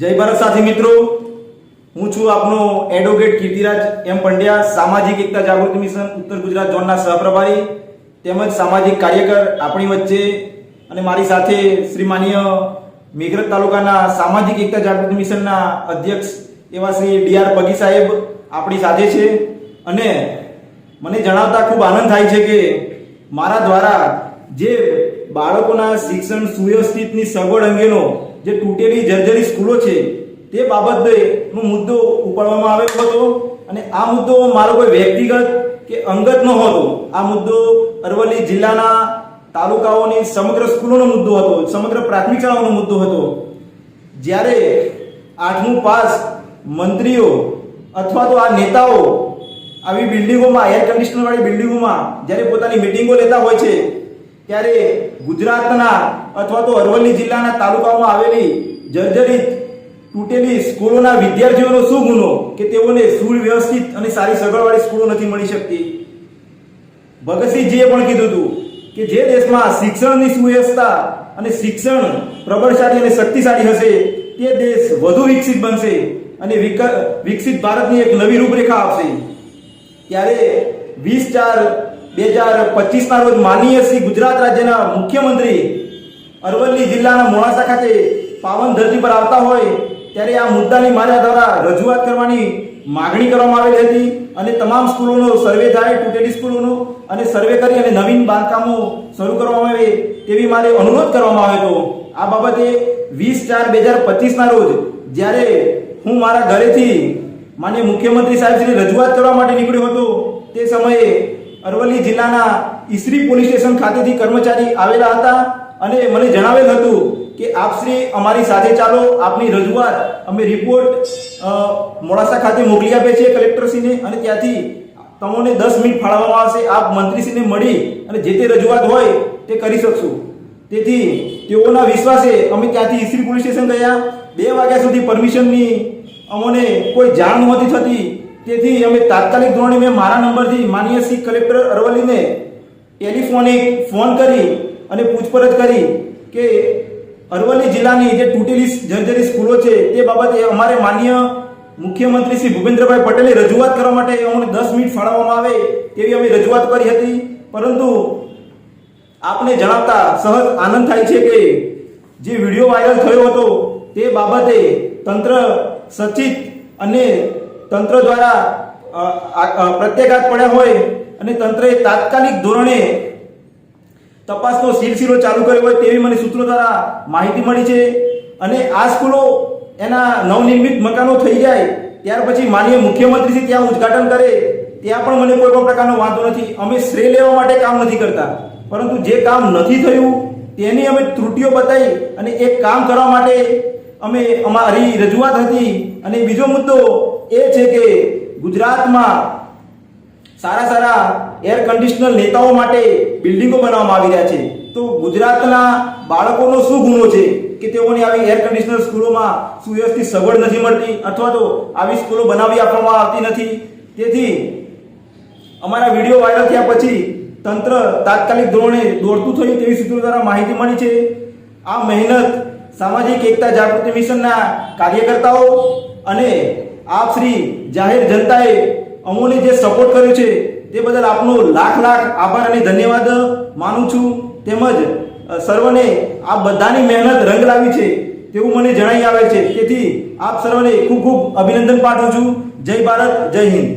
જય ભારત સાથી મિત્રો. હું છું આપનો એડવોકેટ કીર્તિરાજ એમ પંડ્યા, સામાજિક એકતા જાગૃતિ મિશન, ઉત્તર ગુજરાત ઝોનના સહપ્રભારી તેમજ સામાજિક કાર્યકર આપણી વચ્ચે અને મારી સાથે શ્રી માનીય મેઘરજ તાલુકાના સામાજિક એકતા જાગૃતિ મિશનના અધ્યક્ષ એવા શ્રી ડીઆર પગી સાહેબ આપણી સાથે છે. અને મને જણાવતા ખૂબ આનંદ થાય છે કે મારા દ્વારા જે બાળકોના શિક્ષણ સુવ્યવસ્થિતની સગવડ અંગેનો જે તૂટેલી જર્જરી સ્કૂલો છે, તે બાબતનો મુદ્દો ઉપાડવામાં આવેલો હતો. અને આ મુદ્દો મારો કોઈ વ્યક્તિગત કે અંગત નહોતો. હતો આ મુદ્દો અરવલ્લી જિલ્લાના તાલુકાઓની સમગ્ર સ્કૂલોનો મુદ્દો હતો, સમગ્ર પ્રાથમિક શાળાઓનો મુદ્દો હતો. જ્યારે આઠમું પાસ મંત્રીઓ અથવા તો આ નેતાઓ આવી બિલ્ડિંગોમાં એર કન્ડિશનર વાળી બિલ્ડિંગોમાં જ્યારે પોતાની મિટિંગો લેતા હોય છે ત્યારે ગુજરાતના અથવા તો અરવલ્લી જિલ્લાના તાલુકામાં આવેલી જર્જરિત તૂટેલી સ્કૂલોના વિદ્યાર્થીઓનો શું ગુનો કે તેઓને સુવ્યવસ્થિત અને સારી સગવડવાળી સ્કૂલો નથી મળી શકતી? ભગતસિંહજીએ પણ કીધું હતું કે જે દેશમાં શિક્ષણની સુવ્યવસ્થા અને શિક્ષણ પ્રબળશાળી અને શક્તિશાળી હશે, તે દેશ વધુ વિકસિત બનશે અને વિક- વિકસિત ભારતની એક નવી રૂપરેખા આપશે. ત્યારે વીસ ચાર બે હજાર પચીસના રોજ માનીય શ્રી ગુજરાત રાજ્યના મુખ્યમંત્રી અરવલ્લી જિલ્લાના મોડાસા ખાતે પાવન ધરતી પર આવતા હોય ત્યારે આ મુદ્દાની મારા દ્વારા રજૂઆત કરવાની માગણી કરવામાં આવેલી હતી અને તમામ સ્કૂલોનો સર્વે થાય, તૂટેલી સ્કૂલોનો અને સર્વે કરી અને નવીન બાંધકામો શરૂ કરવામાં આવે તેવી મારે અનુરોધ કરવામાં આવ્યો હતો. આ બાબતે વીસ ચાર બે હજાર પચીસના રોજ જ્યારે હું મારા ઘરેથી માન્ય મુખ્યમંત્રી સાહેબશ્રી રજૂઆત કરવા માટે નીકળ્યો હતો, તે સમયે અરવલ્લી જિલ્લાના ઈસરી પોલીસ સ્ટેશન ખાતેથી કર્મચારી આવેલા હતા અને મને જણાવેલ હતું કે આપશ્રી અમારી સાથે ચાલો, આપની રજૂઆત અમે રિપોર્ટ મોડાસા ખાતે મોકલી આપે છે કલેક્ટરશ્રીને અને ત્યાંથી તમને દસ મિનિટ ફાળવવામાં આવશે. આપ મંત્રીશ્રીને મળી અને જે તે રજૂઆત હોય તે કરી શકશું. તેથી તેઓના વિશ્વાસે અમે ત્યાંથી ઈસરી પોલીસ સ્ટેશન ગયા. બે વાગ્યા સુધી પરમિશનની અમને કોઈ જાણ નહોતી થતી. તેથી અમે તાત્કાલિક ધોરણે મેં મારા નંબરથી માનીય શ્રી કલેક્ટર અરવલ્લીને ટેલિફોનિક ફોન કરી અને પૂછપરછ કરી કે અરવલ્લી જિલ્લાની જે તૂટેલી જર્જરી સ્કૂલો છે તે બાબતે અમારે માન્ય મુખ્યમંત્રી શ્રી ભૂપેન્દ્રભાઈ પટેલે રજૂઆત કરવા માટે અમને દસ મિનિટ ફાળવવામાં આવે તેવી અમે રજૂઆત કરી હતી. પરંતુ આપને જણાવતા સહજ આનંદ થાય છે કે જે વીડિયો વાયરલ થયો હતો તે બાબતે તંત્ર સચિત અને તંત્ર દ્વારા પ્રત્યાઘાત પડ્યા હોય અને તંત્રએ તાત્કાલિક ધોરણે તપાસનો સિલસિલો ચાલુ કર્યો હોય તેવી મને સૂત્રો દ્વારા માહિતી મળી છે. અને આ સ્કૂલો એના નવનિર્મિત મકાનો થઈ જાય, ત્યાર પછી માનીય મુખ્યમંત્રીથી ત્યાં ઉદ્ઘાટન કરે, ત્યાં પણ મને કોઈ પણ પ્રકારનો વાંધો નથી. અમે શ્રેય લેવા માટે કામ નથી કરતા. પરંતુ જે કામ નથી થયું, તેની અમે ત્રુટીઓ બતાવી અને એક કામ કરવા માટે અમે અમારી રજૂઆત હતી. અને બીજો મુદ્દો એ છે કે ગુજરાતમાં સારા સારા એર કન્ડિશનર નેતાઓ માટે બિલ્ડિંગો બનાવવામાં આવી રહ્યા છે. તો ગુજરાતના બાળકોનો શું ગુનો છે કે તેઓને આવી એર કન્ડિશનર સ્કૂલોમાં સુવ્યવસ્થિત સગવડ નથી મળતી અથવા તો આવી સ્કૂલો બનાવી આપવામાં આવતી નથી? તેથી અમારા વીડિયો વાયરલ થયા પછી તંત્ર તાત્કાલિક ધોરણે દોડતું થયું તેવી સૂત્રો દ્વારા માહિતી મળી છે. આ મહેનત સામાજિક એકતા જાગૃતિ મિશનના કાર્યકર્તાઓ અને આપ શ્રી જાહેર જનતાએ અમોને જે સપોર્ટ કર્યો છે, તે બદલ આપનો લાખ લાખ આભાર અને ધન્યવાદ માનું છું. તેમજ સર્વને આ બધાની મહેનત રંગ લાવી છે તેવું મને જણાઈ આવે છે. તેથી આપ સર્વને ખૂબ ખૂબ અભિનંદન પાઠવું છું. જય ભારત, જય હિન્દ.